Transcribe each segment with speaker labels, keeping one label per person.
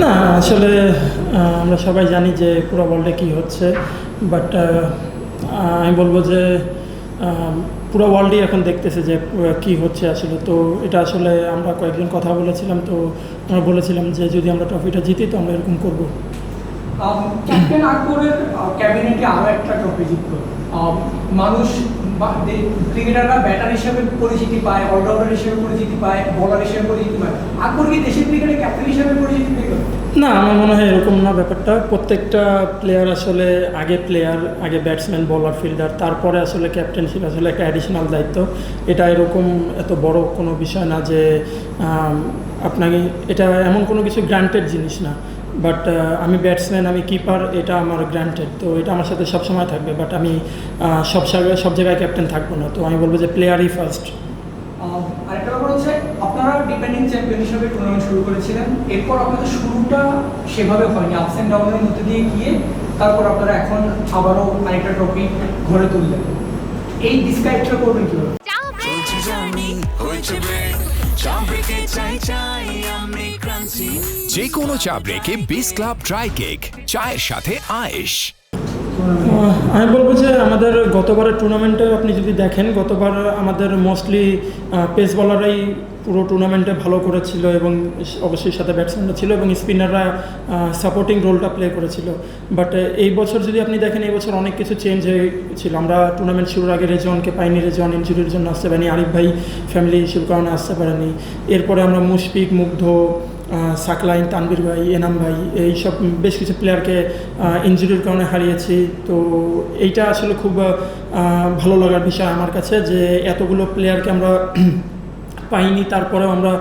Speaker 1: না, আসলে আমরা সবাই জানি যে পুরো ওয়ার্ল্ডে কী হচ্ছে বাট আমি বলব যে পুরো ওয়ার্ল্ডই এখন দেখতেছে যে কি হচ্ছে আসলে। তো এটা আসলে আমরা কয়েকজন কথা বলেছিলাম, তো আমরা বলেছিলাম যে যদি আমরা ট্রফিটা জিতি, তো আমরা এরকম করব।
Speaker 2: ক্যাপ্টেন আকবরের ক্যাবিনেটে আরও একটা ট্রফি জিতলো মানুষ ক্রিকেটাররা ব্যাটার হিসেবে পরিচিতি পায় অলরাউন্ডার হিসেবে পরিচিতি পায় বোলার হিসেবে পরিচিতি পায় আকবর কি দেশের ক্রিকেটে ক্যাপ্টেন হিসেবে পরিচিতি পেল
Speaker 1: না, আমার মনে হয় এরকম না ব্যাপারটা। প্রত্যেকটা প্লেয়ার আসলে আগে প্লেয়ার আগে ব্যাটসম্যান বলার ফিল্ডার তারপরে আসলে ক্যাপ্টেনশিপ আসলে একটা অ্যাডিশনাল দায়িত্ব। এটা এরকম এত বড় কোনো বিষয় না যে আপনাকে, এটা এমন কোনো কিছু গ্রান্টেড জিনিস না। বাট আমি ব্যাটসম্যান আমি কিপার এটা আমার গ্রান্টেড তো এটা আমার সাথে সবসময় থাকবে বাট আমি সব জায়গায় সব জায়গায় ক্যাপ্টেন থাকব না। তো আমি বলব যে প্লেয়ারই ফার্স্ট
Speaker 2: আরেকটা ব্যাপার হচ্ছে আপনারা ডিপেন্ডিং চ্যাম্পিয়ন হিসেবে টুর্নামেন্ট শুরু করেছিলেন। এরপর আপনাদের শুরুটা সেভাবে হয়নি। আপস অ্যান্ড ডাউনের মধ্যে দিয়ে গিয়ে তারপর আপনারা এখন আবারও আরেকটা ট্রফি ঘরে তুললেন। এই ডিসক্রাইবটা করবেন কীভাবে?
Speaker 3: চা ব্রেকে চাই চাই আমি
Speaker 4: যে কোনো চা ব্রেকে বিস ক্লাব ড্রাই কেক চায়ের সাথে আয়েশ।
Speaker 1: আমি বলব যে আমাদের গতবারের টুর্নামেন্টে আপনি যদি দেখেন গতবার আমাদের মোস্টলি পেস বলাররাই পুরো টুর্নামেন্টে ভালো করেছিল এবং অবশ্যই সাথে ব্যাটসম্যানরা ছিল এবং স্পিনাররা সাপোর্টিং রোলটা প্লে করেছিল। বাট এই বছর যদি আপনি দেখেন, এই বছর অনেক কিছু চেঞ্জ হয়েছিল। আমরা টুর্নামেন্ট শুরুর আগে রেজনকে পাইনি। রেজন ইঞ্জুরির জন্য আসতে পারিনি। আরিফ ভাই ফ্যামিলি ইস্যুর কারণে আসতে পারেনি। এরপরে আমরা মুশফিক, মুগ্ধ সাকলাইন তানবির ভাই, এনাম ভাই এইসব বেশ কিছু প্লেয়ারকে ইঞ্জুরির কারণে হারিয়েছি। তো এইটা আসলে খুব ভালো লাগার বিষয় আমার কাছে যে এতগুলো প্লেয়ারকে আমরা পাইনি, তারপরেও আমরা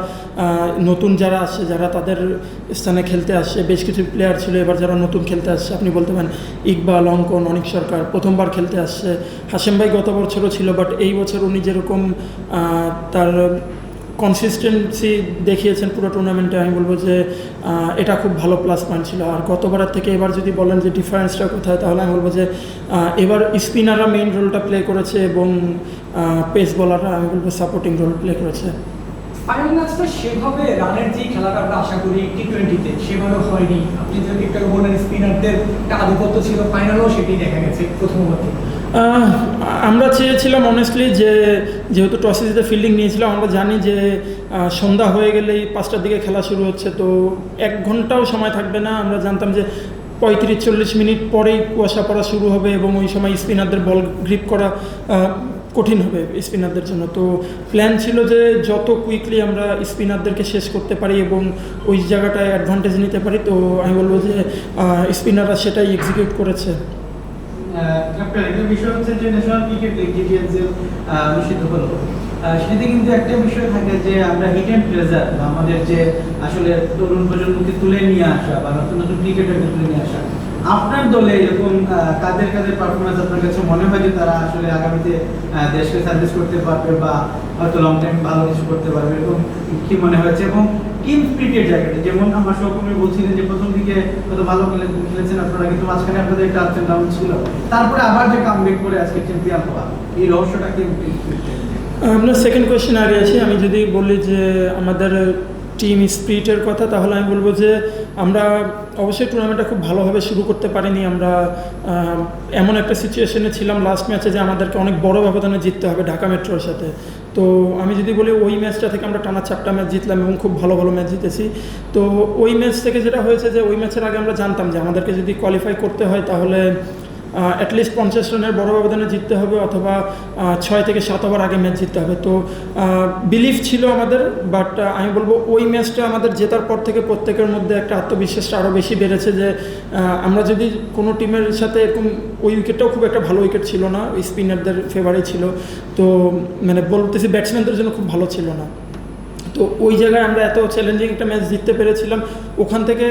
Speaker 1: নতুন যারা আসছে যারা তাদের স্থানে খেলতে আসছে বেশ কিছু প্লেয়ার ছিল, এবার যারা নতুন খেলতে আসছে, আপনি বলতে পারেন ইকবাল, অঙ্কন, অনিক সরকার, প্রথমবার খেলতে আসছে। হাসেম ভাই গত বছরও ছিল বাট এই বছর উনি যেরকম তার কনসিস্টেন্সি দেখিয়েছেন পুরো টুর্নামেন্টে আমি বলব যে এটা খুব ভালো প্লাস পয়েন্ট ছিল। আর গতবারের থেকে এবার যদি বলেন যে ডিফারেন্সটা কোথায়, তাহলে আমি বলব যে এবার স্পিনাররা মেইন রোলটা প্লে করেছে এবং পেস বলাররা আমি বলব সাপোর্টিং রোল প্লে করেছে।
Speaker 2: ফাইনাল ম্যাচটা সেভাবে রানের যে খেলাটা আমরা আশা করি টি টোয়েন্টিতে সেভাবে হয়নি। আপনি যদি একটু বললেন স্পিনারদের একটা আধিপত্য ছিল ফাইনালও সেটাই দেখা গেছে প্রথমত
Speaker 1: আহ, আমরা চেয়েছিলাম অনেস্টলি যে যেহেতু টসে জিতে ফিল্ডিং নিয়েছিলাম আমরা জানি যে সন্ধ্যা হয়ে গেলেই পাঁচটার দিকে খেলা শুরু হচ্ছে তো এক ঘন্টাও সময় থাকবে না। আমরা জানতাম যে পঁয়ত্রিশ চল্লিশ মিনিট পরেই কুয়াশা পড়া শুরু হবে এবং ওই সময় স্পিনারদের বল গ্রিপ করা কঠিন হবে স্পিনারদের জন্য। তো প্ল্যান ছিল যে যত কুইকলি আমরা স্পিনারদেরকে শেষ করতে পারি এবং ওই জায়গাটায় অ্যাডভান্টেজ নিতে পারি তো আমি বলব যে স্পিনাররা সেটাই এক্সিকিউট করেছে।
Speaker 5: একটা বিষয় হচ্ছে যে ন্যাশনাল ক্রিকেট আহ, কিন্তু একটা বিষয় থাকে যে আমরা হিট অ্যান্ড প্লেজার আমাদের যে আসলে তরুণ প্রজন্মকে তুলে নিয়ে আসা বা নতুন নতুন ক্রিকেটারকে তুলে নিয়ে আসা আপনার দলে এরকম কাদের কাদের পারফরমেন্স আপনার কাছে মনে হয় যে তারা আসলে আগামীতে দেশকে সার্ভিস করতে পারবে বা হয়তো লং টাইম ভালো কিছু করতে পারবে এরকম কি মনে হয়েছে? এবং টিম স্পিরিটের জায়গাটা, যেমন আমার সহকর্মী বলছিলেন যে প্রথম দিকে হয়তো ভালো খেলে খেলেছেন আপনারা, কিন্তু মাঝখানে আপনাদের একটা আপস ডাউন ছিল। তারপরে আবার যে কামব্যাক করে আজকে চ্যাম্পিয়ন হওয়া, এই রহস্যটা কি?
Speaker 1: আপনার সেকেন্ড কোয়েশ্চেন আগে আছি। আমি যদি বলি যে আমাদের টিম স্পিরিটের কথা, তাহলে আমি বলব যে আমরা অবশ্যই টুর্নামেন্টটা খুব ভালোভাবে শুরু করতে পারিনি। আমরা এমন একটা সিচুয়েশনে ছিলাম লাস্ট ম্যাচে যে আমাদেরকে অনেক বড় ব্যবধানে জিততে হবে ঢাকা মেট্রোর সাথে। তো আমি যদি বলি ওই ম্যাচটা থেকে আমরা টানা চারটা ম্যাচ জিতলাম এবং খুব ভালো ভালো ম্যাচ জিতেছি। তো ওই ম্যাচ থেকে যেটা হয়েছে যে ওই ম্যাচের আগে আমরা জানতাম যে আমাদেরকে যদি কোয়ালিফাই করতে হয় তাহলে অ্যাটলিস্ট পঞ্চাশ রানের বড় ব্যবধানে জিততে হবে অথবা ছয় থেকে সাত ওভার আগে ম্যাচ জিততে হবে। তো বিলিফ ছিল আমাদের বাট আমি বলব ওই ম্যাচটা আমাদের জেতার পর থেকে প্রত্যেকের মধ্যে একটা আত্মবিশ্বাসটা আরও বেশি বেড়েছে যে আমরা যদি কোনো টিমের সাথে এরকম ওই উইকেটটাও খুব একটা ভালো উইকেট ছিল না স্পিনারদের ফেভারে ছিল। তো মানে বলতেছি ব্যাটসম্যানদের জন্য খুব ভালো ছিল না। তো ওই জায়গায় আমরা এত চ্যালেঞ্জিং একটা ম্যাচ জিততে পেরেছিলাম। ওখান থেকে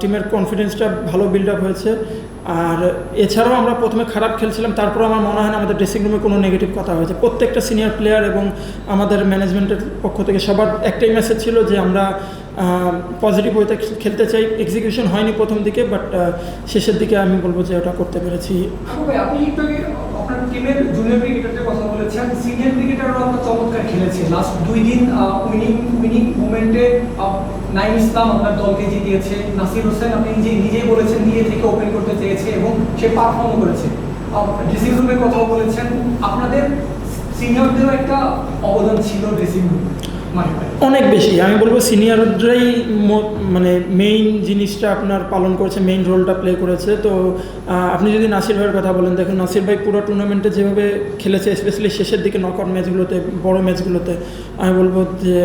Speaker 1: টিমের কনফিডেন্সটা ভালো বিল্ড আপ হয়েছে। আর এছাড়াও আমরা প্রথমে খারাপ খেলছিলাম তারপর আমার মনে হয় না আমাদের ড্রেসিং রুমে কোনো নেগেটিভ কথা হয়েছে। প্রত্যেকটা সিনিয়র প্লেয়ার এবং আমাদের ম্যানেজমেন্টের পক্ষ থেকে সবার একটাই মেসেজ ছিল যে আমরা পজিটিভ হইতে খেলতে চাই। এক্সিকিউশন হয়নি প্রথম দিকে বাট শেষের দিকে আমি বলব যে ওটা করতে পেরেছি।
Speaker 2: টিমের জুনিয়র ক্রিকেটারদের কথা বলেছেন। সিনিয়র ক্রিকেটাররাও আমরা চমৎকার খেলেছে। লাস্ট দুই দিন উইনিং উইনিং মুভমেন্টে নাইম ইসলাম আপনার দলকে জিতিয়েছে। নাসির হোসেন আপনি নিজে, নিজেই বলেছেন, নিজে থেকে ওপেন করতে চেয়েছে এবং সে পারফর্ম করেছে। ড্রেসিং রুমের কথাও বলেছেন। আপনাদের সিনিয়রদেরও একটা অবদান ছিল ড্রেসিং রুম
Speaker 1: অনেক বেশি। আমি বলব সিনিয়ররাই মানে মেইন জিনিসটা আপনার পালন করেছে মেইন রোলটা প্লে করেছে। তো আপনি যদি নাসির ভাইয়ের কথা বলেন, দেখুন নাসির ভাই পুরো টুর্নামেন্টে যেভাবে খেলেছে স্পেশালি শেষের দিকে নকআউট ম্যাচগুলোতে বড় ম্যাচগুলোতে আমি বলব যে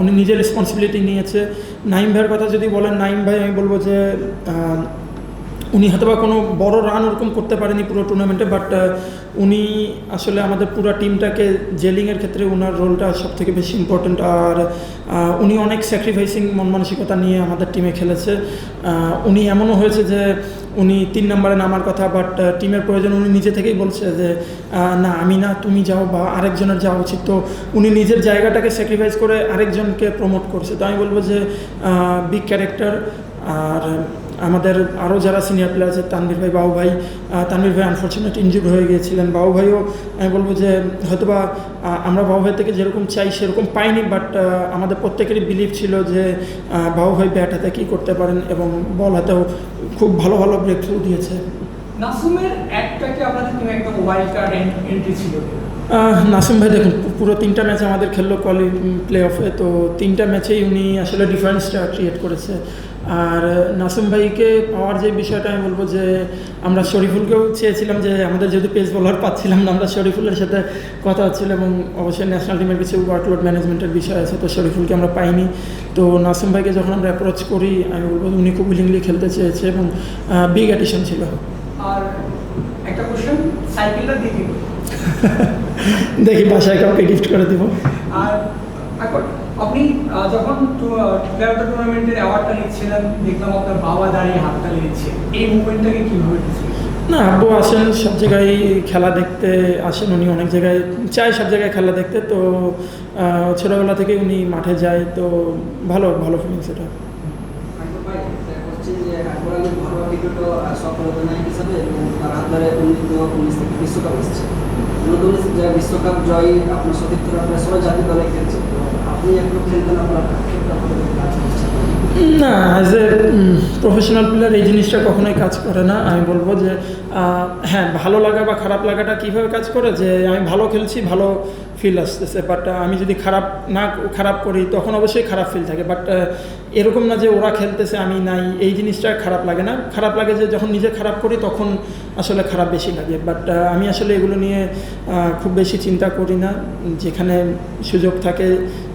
Speaker 1: উনি নিজের রেসপন্সিবিলিটি নিয়েছে। নাইম ভাইয়ের কথা যদি বলেন, নাইম ভাই, আমি বলব যে উনি হয়তো বা কোনো বড় রান ওরকম করতে পারেনি পুরো টুর্নামেন্টে বাট উনি আসলে আমাদের পুরো টিমটাকে জেলিংয়ের ক্ষেত্রে ওনার রোলটা সব থেকে বেশি ইম্পর্ট্যান্ট আর উনি অনেক স্যাক্রিফাইসিং মন মানসিকতা নিয়ে আমাদের টিমে খেলেছে। উনি এমনও হয়েছে যে উনি তিন নম্বরে নামার কথা বাট টিমের প্রয়োজন উনি নিজে থেকেই বলছে যে না, আমি না, তুমি যাও বা আরেকজনের যাওয়া উচিত। তো উনি নিজের জায়গাটাকে স্যাক্রিফাইস করে আরেকজনকে প্রমোট করছে। তো আমি বলব যে বিগ ক্যারেক্টার আর আমাদের আরও যারা সিনিয়র প্লেয়ার আছে তানভীর ভাই বাবু ভাই তানভীর ভাই আনফর্চুনেট ইনজুর হয়ে গিয়েছিলেন। বাবু ভাইও আমি বলব যে হয়তোবা আমরা বাবু ভাই থেকে যেরকম চাই সেরকম পাইনি বাট আমাদের প্রত্যেকেরই বিলিভ ছিল যে বাবু ভাই ব্যাট হাতে কী করতে পারেন এবং বল হাতেও খুব ভালো ভালো ব্রেক থ্রু দিয়েছে।
Speaker 2: নাসুমের একটাকে আপনাদের টিমে একদম ওয়াইল্ড কার্ড এন্ট্রি ছিল?
Speaker 1: নাসিম ভাই দেখুন পুরো তিনটা ম্যাচ আমাদের খেললো কোয়ালি প্লে অফে তো তিনটা ম্যাচেই উনি আসলে ডিফারেন্সটা ক্রিয়েট করেছে। আর নাসিম ভাইকে পাওয়ার যে বিষয়টা আমি বলব যে আমরা শরীফুলকেও চেয়েছিলাম যে আমাদের যেহেতু পেস বোলার পাচ্ছিলাম না আমরা শরীফুলের সাথে কথা হচ্ছিল এবং অবশ্যই ন্যাশনাল টিমের কিছু ওয়ার্কলোড ম্যানেজমেন্টের বিষয় আছে তো শরীফুলকে আমরা পাইনি। তো নাসিম ভাইকে যখন আমরা অ্যাপ্রোচ করি আমি বলব উনি খুব উইলিংলি খেলতে চেয়েছে এবং বিগ অ্যাডিশন ছিল।
Speaker 2: আর একটা কোশ্চেন সাইকেলটা
Speaker 1: দেখি বাসায় কাউকে গিফট করে দেবো।
Speaker 2: আর আপনি যখন প্লেয়ার টুর্নামেন্টের অ্যাওয়ার্ডটা নিচ্ছিলেন দেখলাম আপনার বাবা দাঁড়িয়ে হাততালি দিচ্ছে। এই মুভমেন্টটাকে কীভাবে
Speaker 1: না আব্বু আসেন সব জায়গায় খেলা দেখতে আসেন উনি অনেক জায়গায় চায় সব জায়গায় খেলা দেখতে তো ছোটবেলা থেকে উনি মাঠে যায় তো ভালো ভালো ফিলিংস এটা
Speaker 6: উনিশ থেকে বিশ্বকাপ জয়ী আপনার সতীর্থরা আপনার সবাই জাতীয় দলে খেলছে।
Speaker 1: না অ্যাজ এ প্রফেশনাল প্লেয়ার এই জিনিসটা কখনোই কাজ করে না। আমি বলব যে হ্যাঁ ভালো লাগা বা খারাপ লাগাটা কীভাবে কাজ করে? যে আমি ভালো খেলছি, ভালো ফিল আসতেছে বাট আমি যদি খারাপ না, খারাপ করি, তখন অবশ্যই খারাপ ফিল থাকে বাট এরকম না যে ওরা খেলতেছে, আমি নাই, এই জিনিসটা খারাপ লাগে না। খারাপ লাগে যে যখন নিজে খারাপ করি, তখন আসলে খারাপ বেশি লাগে বাট আমি আসলে এগুলো নিয়ে খুব বেশি চিন্তা করি না। যেখানে সুযোগ থাকে,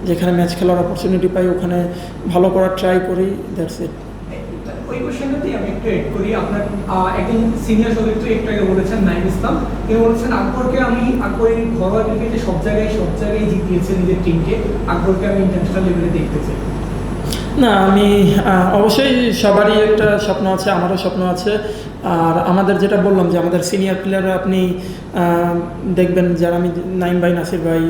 Speaker 1: যেখানে ম্যাচ খেলার অপরচুনিটি পাই, ওখানে ভালো করার ট্রাই করি দ্যাটস ইট
Speaker 2: আমি একটু এড করি। আপনার একজন সিনিয়র সদস্য একটু আগে বলেছেন নাইম ইসলাম। তিনি বলেছেন, আকবরকে আমি, আকবরের ঘরোয়া ক্রিকেটে সব জায়গায় সব জায়গায় জিতিয়েছে নিজের টিমকে আকবরকে আমি ইন্টারন্যাশনাল লেভেলে দেখতে চাই।
Speaker 1: না, আমি অবশ্যই সবারই একটা স্বপ্ন আছে, আমারও স্বপ্ন আছে। আর আমাদের যেটা বললাম যে আমাদের সিনিয়র প্লেয়াররা আপনি দেখবেন যারা আমি নাইম ভাই, নাসির ভাই,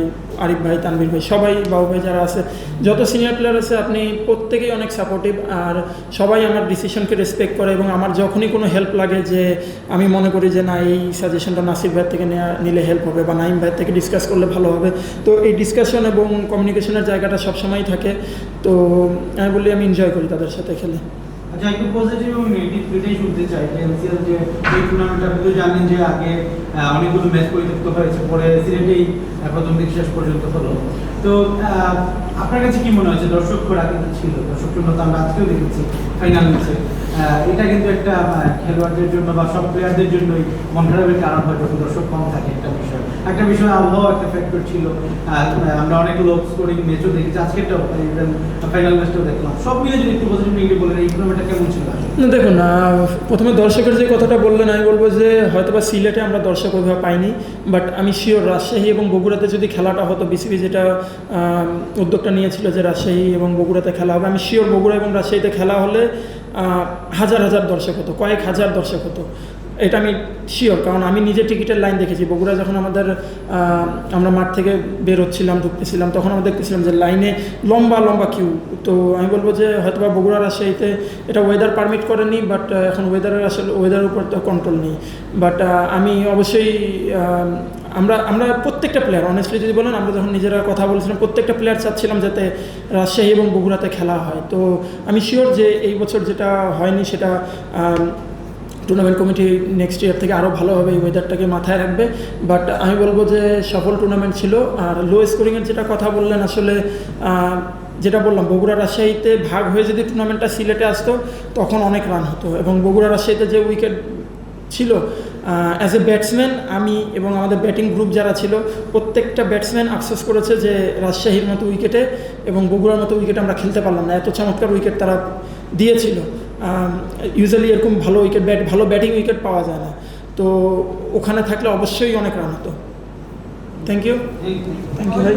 Speaker 1: আরিফ ভাই, তানভীর ভাই, সবাই, বাবু ভাই যারা আছে, যত সিনিয়র প্লেয়ার আছে আপনি প্রত্যেকেই অনেক সাপোর্টিভ আর সবাই আমার ডিসিশনকে রেসপেক্ট করে এবং আমার যখনই কোনো হেল্প লাগে যে আমি মনে করি যে না, এই সাজেশনটা নাসির ভাইয়ের থেকে নিলে হেল্প হবে বা নাইম ভাইয়ের থেকে ডিসকাস করলে ভালো হবে। তো এই ডিসকাশন এবং কমিউনিকেশনের জায়গাটা সবসময়ই থাকে। তো আমি বলি আমি এনজয় করি তাদের সাথে খেলে।
Speaker 5: আচ্ছা একটু পজিটিভ এবং নেগেটিভ দুইটাই শুনতে চাই। যে এনসিএল যে এই টুর্নামেন্ট আপনি তো জানেন যে আগে অনেকগুলো ম্যাচ পরিত্যক্ত হয়েছে, পরে সিলেটেই প্রথম দিক শেষ পর্যন্ত হলো। তো আপনার কাছে কি মনে হচ্ছে দর্শক খোরা কিন্তু ছিল দর্শক শূন্যতা আমরা আজকেও দেখেছি ফাইনাল ম্যাচে এটা কিন্তু একটা খেলোয়াড়দের জন্য বা সব প্লেয়ারদের জন্যই মন খারাপের কারণ হয় যখন দর্শক কম থাকে একটা বিষয়। একটা বিষয় আবহাওয়া একটা ফ্যাক্টর ছিল। আমরা অনেক লো স্কোরিং ম্যাচও দেখেছি আজকেরটাও ইভেন ফাইনাল ম্যাচটাও দেখলাম। সব মিলে যদি একটু পজিটিভ নেগেটিভ বলেন, এই টুর্নামেন্টটা কেমন ছিল
Speaker 1: দেখুন প্রথমে দর্শকের যে কথাটা বললেন, আমি বলব যে হয়তোবা সিলেটে আমরা দর্শক ওইভাবে পাইনি বাট আমি শিওর রাজশাহী এবং বগুড়াতে যদি খেলাটা হতো বিসিবি যেটা উদ্যোগটা নিয়েছিল যে রাজশাহী এবং বগুড়াতে খেলা হবে, আমি শিওর বগুড়া এবং রাজশাহীতে খেলা হলে হাজার হাজার দর্শক হতো, কয়েক হাজার দর্শক হতো। এটা আমি শিওর কারণ আমি নিজে টিকিটের লাইন দেখেছি। বগুড়া যখন আমাদের আমরা মাঠ থেকে বের হচ্ছিলাম, ঢুকতেছিলাম, তখন আমরা দেখতেছিলাম যে লাইনে লম্বা লম্বা কিউ তো আমি বলব যে হয়তো বা বগুড়া রাজশাহীতে এটা ওয়েদার পারমিট করেনি বাট এখন ওয়েদারের আসলে ওয়েদারের উপর তো কন্ট্রোল নেই। বাট আমি অবশ্যই আমরা আমরা প্রত্যেকটা প্লেয়ার অনেস্টলি যদি বলেন, আমরা যখন নিজেরা কথা বলছিলাম, প্রত্যেকটা প্লেয়ার চাচ্ছিলাম যাতে রাজশাহী এবং বগুড়াতে খেলা হয়। তো আমি শিওর যে এই বছর যেটা হয়নি, সেটা টুর্নামেন্ট কমিটি নেক্সট ইয়ার থেকে আরও ভালোভাবে এই ওয়েদারটাকে মাথায় রাখবে। বাট আমি বলব যে সফল টুর্নামেন্ট ছিল, আর লো স্কোরিংয়ের যেটা কথা বললেন, আসলে যেটা বললাম, বগুড়া রাজশাহীতে ভাগ হয়ে যদি টুর্নামেন্টটা সিলেটে আসতো, তখন অনেক রান হতো। এবং বগুড়া রাজশাহীতে যে উইকেট ছিল অ্যাজ এ ব্যাটসম্যান আমি এবং আমাদের ব্যাটিং গ্রুপ যারা ছিল, প্রত্যেকটা ব্যাটসম্যান আফসোস করেছে যে রাজশাহীর মতো উইকেটে এবং বগুড়ার মতো উইকেটে আমরা খেলতে পারলাম না। এত চমৎকার উইকেট তারা দিয়েছিল। ইউজুয়ালি এরকম ভালো উইকেট ব্যাট ভালো ব্যাটিং উইকেট পাওয়া যায় না। তো ওখানে থাকলে অবশ্যই অনেক রান হতো। থ্যাংক ইউ থ্যাংক ইউ ভাই।